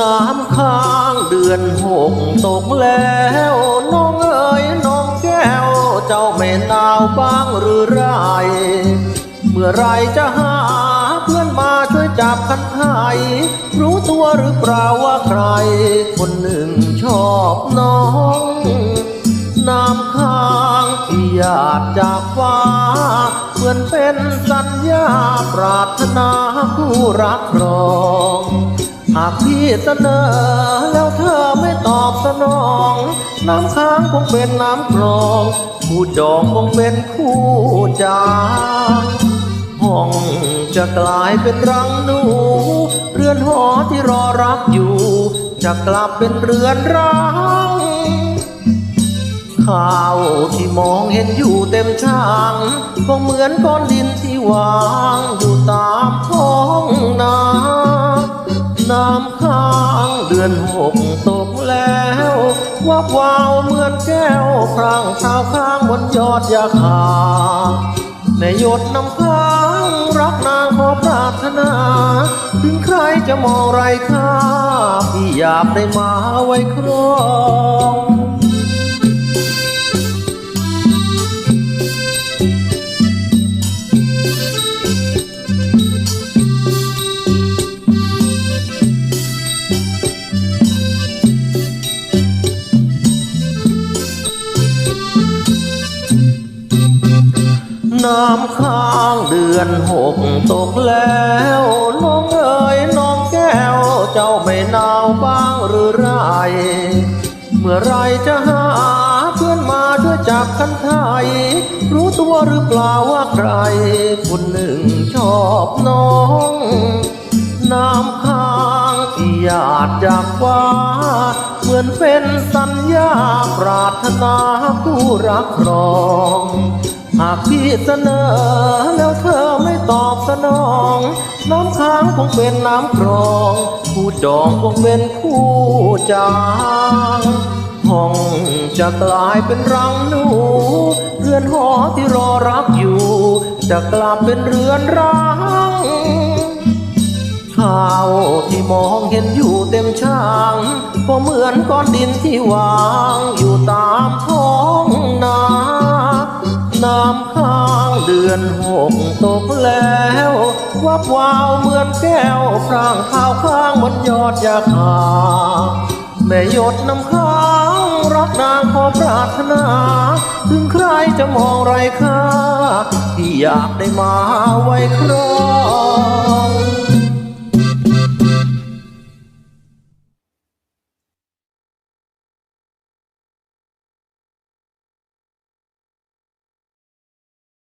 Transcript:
น้ำค้างเดือนหกตกแล้ว น้องเอ๋ยน้องแก้ว เจ้าไม่หนาวบ้างหรือไร เมื่อไรจะหาเพื่อนมาช่วยจับคันไทยรู้ตัวหรือเปล่าว่าใคร คนหนึ่งชอบน้อง น้ำค้างที่หยาดจากฟ้าเหมือนเป็นสัญญาปรารถนาผู้รักรอง หากพี่เสนอแล้วเธอไม่ตอบสนอง น้ำค้างคงเป็นน้ำคลองผู้จองคงเป็นคู่จางห้องจะกลายเป็นรังหนู เรือนหอที่รอรักอยู่ จะกลับเป็นเรือนร้างข้าวที่มองเห็นอยู่เต็มช่าง ก็เหมือนก้อนดินที่วางอยู่ตามท้องนา น้ำค้างเดือนหกตกแล้ววับวาวเหมือนแก้วพรางสาวข้างบนยอดยาคาในหยดน้ำค้างรักนางขอปรารถนา ถึงใครจะมองไรค่าพี่อยากได้มาไว้ครอง น้ำค้างเดือนหกตกแล้วน้องเอ๋ยน้องแก้ว เจ้าไม่หนาวบ้างหรือไร เมื่อไรจะหาเพื่อนมาด้วยจับคันไทย รู้ตัวหรือเปล่าว่าใคร คนหนึ่งชอบน้อง น้ำค้างที่หยาดจากฟ้าเหมือนเป็นสัญญาปรารถนาผู้รักรอง หากพี่เสนอแล้วเธอไม่ตอบสนอง น้ำค้างคงเป็นน้ำครองผู้จองคงเป็นคู่จางห้องจะกลายเป็นรังหนู เรือนหอที่รอรักอยู่ จะกลับเป็นเรือนร้างข้าวที่มองเห็นอยู่เต็มช่าง ก็เหมือนก้อนดินที่วางอยู่ตามท้องนา อนหกตกแล้ววับวาวเหมือนแก้วพรางข้าวข้างบนยอดยาคาแม่หยดน้ำค้างรักนางขอปรารถนา ถึงใครจะมองไรค่าที่อยากได้มาไว้ครอง